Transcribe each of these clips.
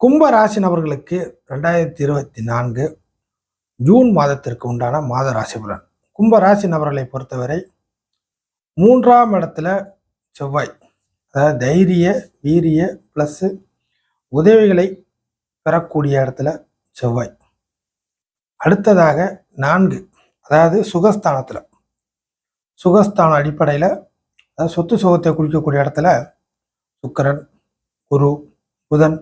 கும்ப ராசி நபர்களுக்கு ரெண்டாயிரத்தி இருபத்தி நான்கு ஜூன் மாதத்திற்கு உண்டான மாத ராசி பலன். கும்ப ராசி நபர்களை பொறுத்தவரை மூன்றாம் இடத்துல செவ்வாய். அதாவது தைரிய வீரிய ப்ளஸ்ஸு உதவிகளை பெறக்கூடிய இடத்துல செவ்வாய். அடுத்ததாக நான்கு அதாவது சுகஸ்தானத்தில். சுகஸ்தான அடிப்படையில் அதாவது சொத்து சுகத்தை குறிக்கக்கூடிய இடத்துல சுக்கரன் குரு புதன்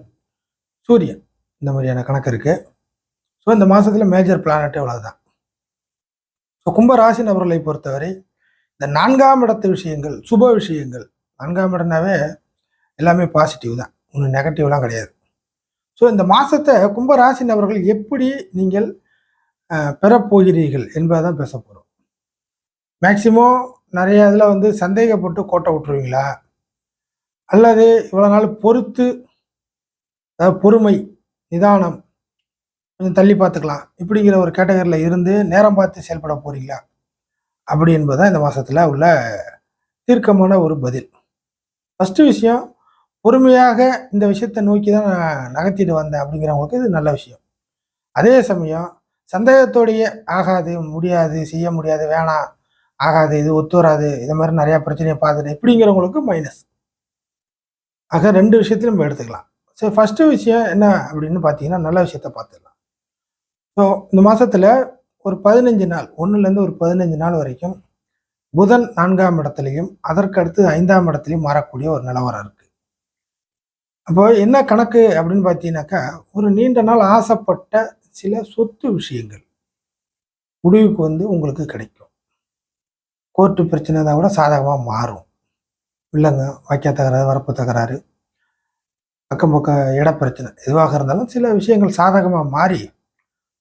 சூரியன் இந்த மாதிரியான கணக்கு இருக்கு. ஸோ இந்த மாதத்தில் மேஜர் பிளானட் இவ்வளவுதான் ஸோ கும்பராசி நபர்களை பொறுத்தவரை இந்த நான்காம் இடத்து விஷயங்கள் சுப விஷயங்கள் நான்காம் இடம்னாவே எல்லாமே பாசிட்டிவ் தான். ஒன்றும் நெகட்டிவ்லாம் கிடையாது. ஸோ இந்த மாதத்தை கும்பராசி நபர்கள் எப்படி நீங்கள் பெறப்போகிறீர்கள் என்பதை தான் பேச போகிறோம் மேக்சிமம் நிறைய இதில் வந்து சந்தேகப்பட்டு கோட்டை விட்டுருவீங்களா? அல்லது இவ்வளோ நாள் பொறுத்து அதாவது பொறுமை நிதானம் கொஞ்சம் தள்ளி பார்த்துக்கலாம். இப்படிங்கிற ஒரு கேட்டகரியில் இருந்து நேரம் பார்த்து செயல்பட போறீங்களா? அப்படி என்பதுதான் இந்த மாதத்தில் உள்ள தீர்க்கமான ஒரு பதில். ஃபஸ்ட்டு விஷயம் பொறுமையாக இந்த விஷயத்தை நோக்கி தான் நான் நகர்த்திட்டு வந்தேன் அப்படிங்கிறவங்களுக்கு இது நல்ல விஷயம். அதே சமயம் சந்தேகத்தோடைய ஆகாது முடியாது செய்ய முடியாது வேணாம் ஆகாது இது ஒத்து வராது இது மாதிரி நிறையா பிரச்சனையை பார்த்துட்டு இப்படிங்கிறவங்களுக்கு மைனஸ் ஆக ரெண்டு விஷயத்தையும் நம்ம எடுத்துக்கலாம். சரி ஃபஸ்ட்டு விஷயம் என்ன அப்படின்னு பார்த்தீங்கன்னா நல்ல விஷயத்த பார்த்துடலாம். ஸோ இந்த மாதத்தில் ஒரு பதினஞ்சு நாள் ஒன்றுலேருந்து ஒரு பதினஞ்சு நாள் வரைக்கும் புதன் நான்காம் இடத்துலையும் அதற்கு அடுத்து ஐந்தாம் இடத்துலையும் மாறக்கூடிய ஒரு நிலவரம் இருக்குது அப்போ என்ன கணக்கு அப்படின்னு பார்த்தீங்கன்னாக்கா ஒரு நீண்ட நாள் ஆசைப்பட்ட சில சொத்து விஷயங்கள் முடிவுக்கு வந்து உங்களுக்கு கிடைக்கும். கோர்ட்டு பிரச்சனை தான் கூட சாதகமாக மாறும். இல்லைங்க வாக்கிய தகராறு வரப்பு தகராறு அக்கம் பக்கம் இட பிரச்சனை எதுவாக இருந்தாலும் சில விஷயங்கள் சாதகமாக மாறி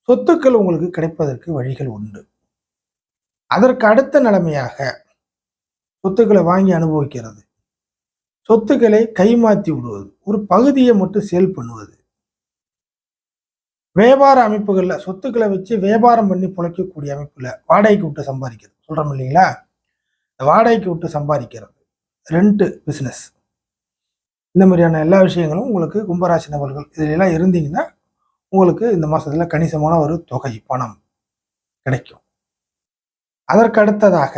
சொத்துக்கள் உங்களுக்கு கிடைப்பதற்கு வழிகள் உண்டு. அதற்கு அடுத்த நிலைமையாக சொத்துக்களை வாங்கி அனுபவிக்கிறது. சொத்துக்களை கைமாற்றி விடுவது ஒரு பகுதியை மட்டும் சேல் பண்ணுவது. வியாபார அமைப்புகளில் சொத்துக்களை வச்சு வியாபாரம் பண்ணி பிழைக்கக்கூடிய அமைப்பில் வாடகைக்கு விட்டு சம்பாதிக்கிறது. சொல்கிறோம் இல்லைங்களா? இந்த வாடகைக்கு விட்டு சம்பாதிக்கிறது. ரெண்ட் பிஸ்னஸ் இந்த மாதிரியான எல்லா விஷயங்களும் உங்களுக்கு கும்பராசி நபர்கள் இதுல எல்லாம் இருந்தீங்கன்னா உங்களுக்கு இந்த மாதத்தில் கணிசமான ஒரு தொகை பணம் கிடைக்கும். அதற்கு அடுத்ததாக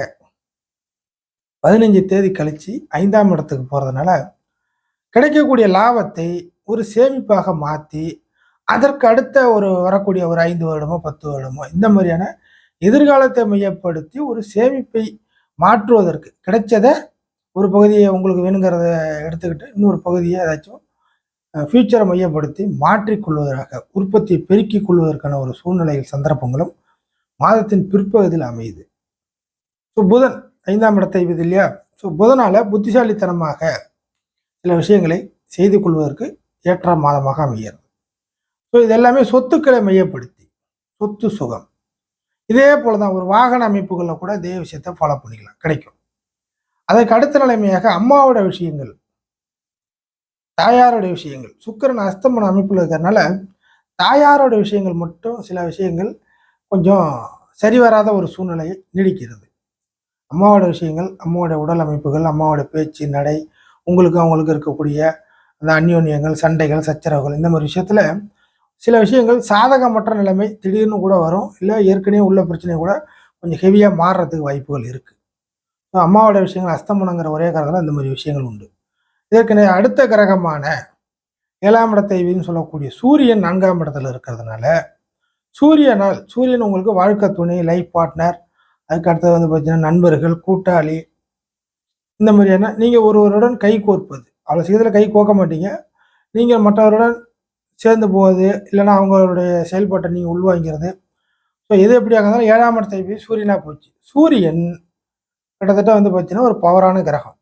பதினஞ்சு தேதி கழித்து ஐந்தாம் இடத்துக்கு போகிறதுனால கிடைக்கக்கூடிய லாபத்தை ஒரு சேமிப்பாக மாற்றி அதற்கு அடுத்த ஒரு வரக்கூடிய ஒரு ஐந்து வருடமோ பத்து வருடமோ இந்த மாதிரியான எதிர்காலத்தை மையப்படுத்தி ஒரு சேமிப்பை மாற்றுவதற்கு கிடைச்சதை ஒரு பகுதியை உங்களுக்கு வேணுங்கிறத எடுத்துக்கிட்டு இன்னொரு பகுதியை ஏதாச்சும் ஃபியூச்சரை மையப்படுத்தி மாற்றிக்கொள்வதற்காக உற்பத்தியை பெருக்கிக் கொள்வதற்கான ஒரு சூழ்நிலைகள் சந்தர்ப்பங்களும் மாதத்தின் பிற்பகுதியில் அமையுது. ஸோ புதன் ஐந்தாம் இடத்தை இது இல்லையா? ஸோ புதனால புத்திசாலித்தனமாக சில விஷயங்களை செய்து கொள்வதற்கு ஏற்ற மாதமாக அமைகிறது. ஸோ இது எல்லாமே சொத்துக்களை மையப்படுத்தி சொத்து சுகம். இதே போல தான் ஒரு வாகன அமைப்புகளில் கூட இதே விஷயத்தை ஃபாலோ பண்ணிக்கலாம். கிடைக்கும். அதற்கு அடுத்த நிலைமையாக அம்மாவோட விஷயங்கள் தாயாரோட விஷயங்கள். சுக்கிரன் அஸ்தமன அமைப்பில் இருக்கிறதுனால தாயாரோட விஷயங்கள் மட்டும் சில விஷயங்கள் கொஞ்சம் சரி வராத ஒரு சூழ்நிலையை நீடிக்கிறது. அம்மாவோட விஷயங்கள் அம்மாவோட உடல் அமைப்புகள் அம்மாவோட பேச்சு நடை உங்களுக்கு அவங்களுக்கு இருக்கக்கூடிய அந்த அந்யோன்யங்கள் சண்டைகள் சச்சரவுகள் இந்த மாதிரி விஷயத்தில் சில விஷயங்கள் சாதகமற்ற நிலைமை திடீர்னு கூட வரும். இல்லை ஏற்கனவே உள்ள பிரச்சனை கூட கொஞ்சம் ஹெவியாக மாறுறதுக்கு வாய்ப்புகள் இருக்குது அம்மாவோட விஷயங்கள் அஸ்தமனங்கிற ஒரே காரணத்தில் இந்த மாதிரி விஷயங்கள் உண்டு. இதற்கு அடுத்த கிரகமான ஏழாம் இடத்தைவின்னு சொல்லக்கூடிய சூரியன் நான்காம் இடத்துல இருக்கிறதுனால சூரியனால் சூரியன் உங்களுக்கு வாழ்க்கை துணை லைஃப் பார்ட்னர் அதுக்கு அடுத்தது வந்து பார்த்தீங்கன்னா நண்பர்கள் கூட்டாளி இந்த மாதிரியான நீங்கள் ஒருவருடன் கை கோர்ப்பது. அவ்வளோ சீக்கிரத்தில் கை கோக்க மாட்டீங்க. நீங்கள் மற்றவருடன் சேர்ந்து போவது இல்லைன்னா அவங்களுடைய செயல்பாட்டை நீங்கள் உள்வாங்கிறது ஸோ எது எப்படியாக இருந்தாலும் ஏழாம் இடத்தை போய் சூரியனாக போச்சு. சூரியன் கிட்டத்தட்ட வந்து பார்த்தீங்கன்னா ஒரு பவரான கிரகம்.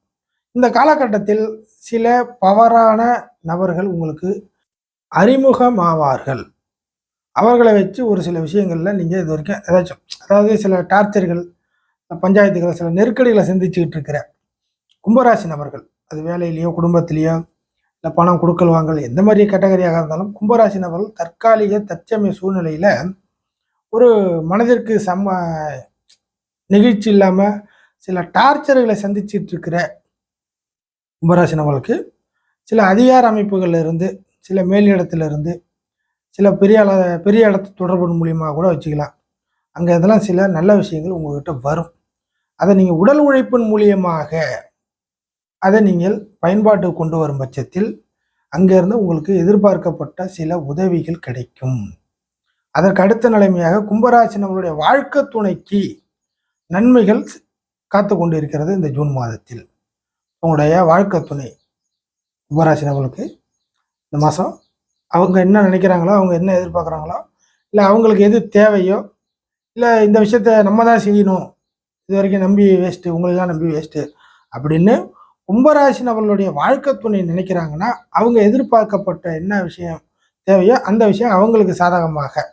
இந்த காலகட்டத்தில் சில பவரான நபர்கள் உங்களுக்கு அறிமுகமாவார்கள். அவர்களை வச்சு ஒரு சில விஷயங்களில் நீங்கள் இது வரைக்கும் ஏதாச்சும் அதாவது சில டார்ச்சர்கள் பஞ்சாயத்துகளை சில நெருக்கடிகளை சந்திச்சுக்கிட்டு இருக்கிற கும்பராசி நபர்கள் அது வேலையிலையோ குடும்பத்திலேயோ இல்லை பணம் கொடுக்கல் வாங்கல் எந்த மாதிரி கேட்டகரியாக இருந்தாலும் கும்பராசி நபர்கள் தற்காலிக தற்சமய சூழ்நிலையில் ஒரு மனதிற்கு சம நெகிழ்ச்சி இல்லாமல் சில டார்ச்சர்களை சந்திச்சிட்டு இருக்கிற கும்பராசி நபர்களுக்கு சில அதிகார அமைப்புகளில் இருந்து சில மேலிடத்திலிருந்து சில பெரிய அள பெரிய இடத்து தொடர்பு மூலியமாக கூட வச்சுக்கலாம். அங்கே இதெல்லாம் சில நல்ல விஷயங்கள் உங்கள்கிட்ட வரும். அதை நீங்கள் உடல் உழைப்பின் மூலியமாக அதை நீங்கள் பயன்பாட்டுக்கு கொண்டு வரும் பட்சத்தில் அங்கேருந்து உங்களுக்கு எதிர்பார்க்கப்பட்ட சில உதவிகள் கிடைக்கும். அதற்கு அடுத்த நிலைமையாக கும்பராசி நம்மளுடைய வாழ்க்கை துணைக்கு நன்மைகள் காத்து கொண்டு இருக்கிறது இந்த ஜூன் மாதத்தில். உங்களுடைய வாழ்க்கை துணை கும்பராசி நம்மளுக்கு இந்த மாதம் அவங்க என்ன நினைக்கிறாங்களோ அவங்க என்ன எதிர்பார்க்குறாங்களோ இல்லை அவங்களுக்கு எது தேவையோ இல்லை இந்த விஷயத்த நம்ம தான் செய்யணும் இது வரைக்கும் நம்பி வேஸ்ட்டு உங்களெல்லாம் நம்பி வேஸ்ட்டு அப்படின்னு கும்பராசி நபர்களுடைய வாழ்க்கை துணை நினைக்கிறாங்கன்னா அவங்க எதிர்பார்க்கப்பட்ட என்ன விஷயம் தேவையோ அந்த விஷயம் அவங்களுக்கு சாதகமாக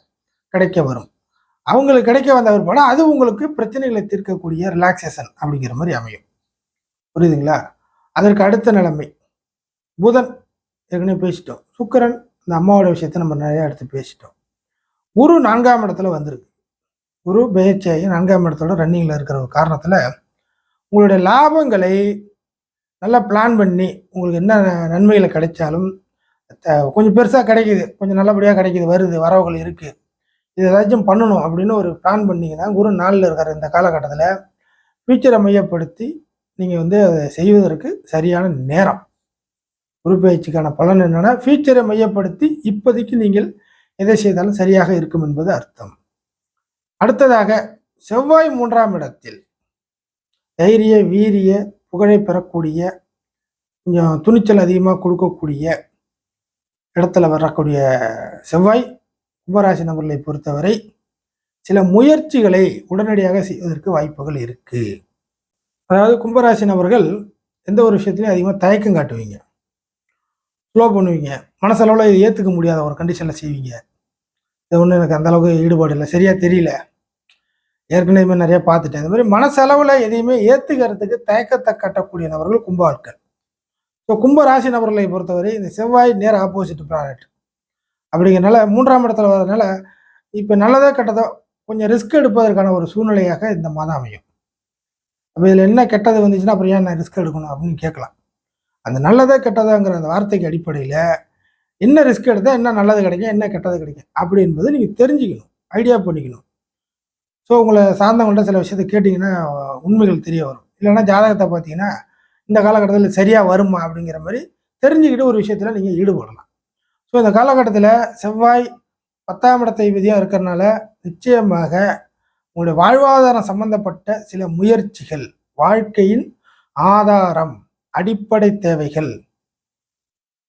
கிடைக்க வரும். அவங்களுக்கு கிடைக்க வந்த பிற்பாடு அது உங்களுக்கு பிரச்சனைகளை தீர்க்கக்கூடிய ரிலாக்ஸேஷன் அப்படிங்கிற மாதிரி அமையும். புரியுதுங்களா? அதற்கு அடுத்த நிலைமை. புதன் ஏற்கனவே பேசிட்டோம். சுக்கரன் இந்த அம்மாவோட விஷயத்தை நம்ம நிறையா எடுத்து பேசிட்டோம். குரு நான்காம் இடத்துல வந்திருக்கு. குரு பெயர்ச்சியாகி நான்காம் இடத்தோட ரன்னிங்கில் இருக்கிற ஒரு காரணத்தில் உங்களுடைய லாபங்களை நல்லா பிளான் பண்ணி உங்களுக்கு என்ன நன்மைகளை கிடைச்சாலும் கொஞ்சம் பெருசாக கிடைக்குது. கொஞ்சம் நல்லபடியாக கிடைக்குது. வருது வரவுகள் இருக்குது இது ஏதாச்சும் பண்ணணும் அப்படின்னு ஒரு பிளான் பண்ணிங்கன்னா குரு நாளில் இருக்கிற இந்த காலகட்டத்தில். ஃபியூச்சரை மையப்படுத்தி நீங்கள் வந்து அதை செய்வதற்கு சரியான நேரம். குரு பயிற்சிக்கான பலன் என்னென்னா ஃபியூச்சரை மையப்படுத்தி இப்போதைக்கு நீங்கள் எதை செய்தாலும் சரியாக இருக்கும் என்பது அர்த்தம். அடுத்ததாக செவ்வாய் மூன்றாம் இடத்தில் தைரிய வீரிய புகழை பெறக்கூடிய கொஞ்சம் துணிச்சல் அதிகமாக கொடுக்கக்கூடிய இடத்துல வரக்கூடிய செவ்வாய் கும்பராசி நபர்களை பொறுத்தவரை சில முயற்சிகளை உடனடியாக செய்வதற்கு வாய்ப்புகள் இருக்கு. அதாவது கும்பராசி நபர்கள் எந்த ஒரு விஷயத்துலையும் அதிகமாக தயக்கம் காட்டுவீங்க. ஸ்லோ பண்ணுவீங்க. மனசளவில் இது ஏற்றுக்க முடியாத ஒரு கண்டிஷனில் செய்வீங்க. இது ஒன்றும் எனக்கு அந்தளவுக்கு ஈடுபாடு இல்லை. சரியாக தெரியல. ஏற்கனவே இது மாதிரி நிறைய பார்த்துட்டேன். இந்த மாதிரி மனசளவில் எதையுமே ஏற்றுக்கிறதுக்கு தயக்கத்தை காட்டக்கூடிய நபர்கள் கும்ப ஆட்கள். ஸோ கும்ப ராசி நபர்களை பொறுத்தவரை இந்த செவ்வாய் நேர் ஆப்போசிட் பிளானட் அப்படிங்கிறனால மூன்றாம் இடத்துல வரதுனால இப்போ நல்லதோ கெட்டதோ கொஞ்சம் ரிஸ்க் எடுப்பதற்கான ஒரு சூழ்நிலையாக இந்த மாதம் அமையும். அப்போ இதில் என்ன கெட்டது வந்துச்சுன்னா அப்புறம் ஏன் நான் ரிஸ்க் எடுக்கணும் அப்படின்னு கேட்கலாம். அந்த நல்லதோ கெட்டதாங்கிற அந்த வார்த்தைக்கு அடிப்படையில் என்ன ரிஸ்க் எடுத்தால் என்ன நல்லது கிடைக்கும் என்ன கெட்டது கிடைக்கும் அப்படி என்பது நீங்கள் தெரிஞ்சுக்கணும் ஐடியா பண்ணிக்கணும். ஸோ உங்களை சார்ந்தவங்கள்ட்ட சில விஷயத்தை கேட்டிங்கன்னா உண்மைகள் தெரிய வரும். இல்லைன்னா ஜாதகத்தை பார்த்தீங்கன்னா இந்த காலகட்டத்தில் சரியாக வருமா அப்படிங்கிற மாதிரி தெரிஞ்சுக்கிட்டு ஒரு விஷயத்தில் நீங்கள் ஈடுபடலாம். ஸோ இந்த காலகட்டத்தில் செவ்வாய் பத்தாம் இடத்தை விதியாக இருக்கிறனால நிச்சயமாக உங்களுடைய வாழ்வாதாரம் சம்பந்தப்பட்ட சில முயற்சிகள் வாழ்க்கையின் ஆதாரம் அடிப்படை தேவைகள்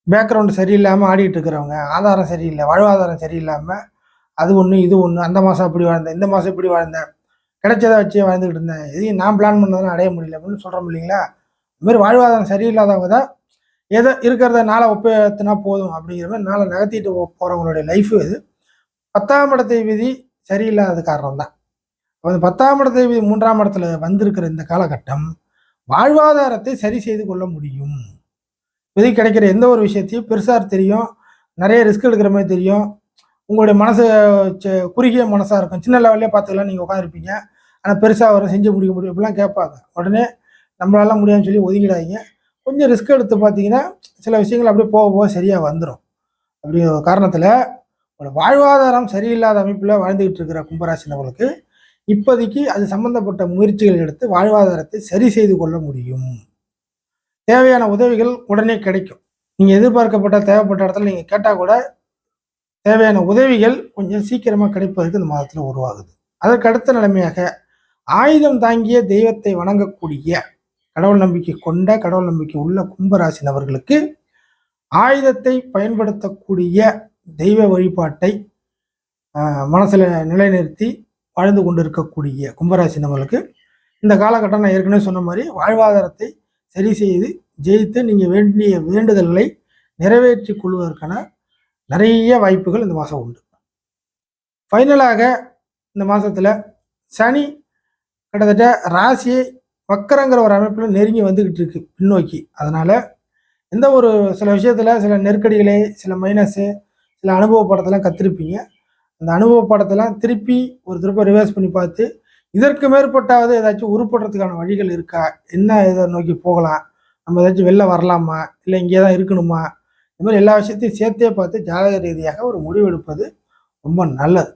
பேக்ரவுண்டு சரியில்லாமல் ஆடிட்டு இருக்கிறவங்க ஆதாரம் சரியில்லை வாழ்வாதாரம் சரியில்லாமல் அது ஒன்று இது ஒன்று அந்த மாதம் அப்படி வாழ்ந்தேன் இந்த மாதம் இப்படி வாழ்ந்தேன் கிடைச்சதை வச்சு வாழ்ந்துக்கிட்டு இருந்தேன் எதையும் நான் பிளான் பண்ணதெல்லாம் அடைய முடியல அப்படின்னு சொல்கிறோம் இல்லைங்களா? இதுமாரி வாழ்வாதாரம் சரியில்லாதவங்க தான் எதை இருக்கிறத நாளை ஒப்பேத்தினா போதும் அப்படிங்கிற மாதிரி நாளை நகர்த்திட்டு போகிறவங்களுடைய லைஃப் இது. பத்தாம் இடத்தை விதி சரியில்லாத காரணம் தான். அந்த பத்தாம் இடத்தை விதி மூன்றாம் இடத்துல வந்திருக்கிற இந்த காலகட்டம் வாழ்வாதாரத்தை சரி செய்து கொள்ள முடியும். விதி கிடைக்கிற எந்த ஒரு விஷயத்தையும் பெருசாக தெரியும். நிறைய ரிஸ்க் எடுக்கிற மாதிரி தெரியும். உங்களுடைய மனசு குறுகிய மனசாக இருக்கும். சின்ன லெவல்லே பார்த்துக்கலாம். நீங்கள் உட்காந்துருப்பீங்க ஆனால் பெருசாக வர செஞ்சு முடிக்க முடியும். இப்படிலாம் கேட்பாங்க. உடனே நம்மளால முடியாதுன்னு சொல்லி ஒதுங்கிடாதீங்க கொஞ்சம் ரிஸ்க் எடுத்து பார்த்தீங்கன்னா சில விஷயங்கள் அப்படியே போக போக சரியாக வந்துடும் அப்படி ஒரு காரணத்தில் ஒரு வாழ்வாதாரம் சரியில்லாத அமைப்பில் வாழ்ந்துகிட்டு இருக்கிற கும்பராசி நபர்களுக்கு இப்போதைக்கு அது சம்பந்தப்பட்ட முயற்சிகள் எடுத்து வாழ்வாதாரத்தை சரி செய்து கொள்ள முடியும். தேவையான உதவிகள் உடனே கிடைக்கும். நீங்கள் எதிர்பார்க்கப்பட்ட தேவைப்பட்ட இடத்துல நீங்கள் கேட்டால் கூட தேவையான உதவிகள் கொஞ்சம் சீக்கிரமாக கிடைப்பதற்கு இந்த மாதத்தில் உருவாகுது. அதற்கு அடுத்த நிலைமையாக ஆயுதம் தாங்கிய தெய்வத்தை வணங்கக்கூடிய கடவுள் நம்பிக்கை கொண்ட கடவுள் நம்பிக்கை உள்ள கும்பராசி நபர்களுக்கு ஆயுதத்தை பயன்படுத்தக்கூடிய தெய்வ வழிபாட்டை மனசில் நிலைநிறுத்தி வாழ்ந்து கொண்டிருக்கக்கூடிய கும்பராசி நபர்களுக்கு இந்த காலகட்டம் நான் ஏற்கனவே சொன்ன மாதிரி வாழ்வாதாரத்தை சரி செய்து ஜெயித்து நீங்கள் வேண்டிய வேண்டுதல்களை நிறைவேற்றி கொள்வதற்கான நிறைய வாய்ப்புகள் இந்த மாதம் உண்டு. ஃபைனலாக இந்த மாதத்தில் சனி கிட்டத்தட்ட ராசியை வக்கரங்கிற ஒரு அமைப்பில் நெருங்கி வந்துக்கிட்டு இருக்கு பின்னோக்கி. அதனால் எந்த ஒரு சில விஷயத்தில் சில நெருக்கடிகளை சில மைனஸு சில அனுபவ படத்தெல்லாம் கத்திருப்பீங்க. அந்த அனுபவ படத்தெல்லாம் திருப்பி ஒரு திருப்ப ரிவர்ஸ் பண்ணி பார்த்து இதற்கு மேற்பட்டாவது ஏதாச்சும் உருப்படுறதுக்கான வழிகள் இருக்கா? என்ன இதை நோக்கி போகலாம்? நம்ம ஏதாச்சும் வெளில வரலாமா? இல்லை இங்கே தான் இருக்கணுமா? இது மாதிரி எல்லா விஷயத்தையும் சேர்த்தே பார்த்து ஜாதக ரீதியாக ஒரு முடிவெடுப்பது ரொம்ப நல்லது.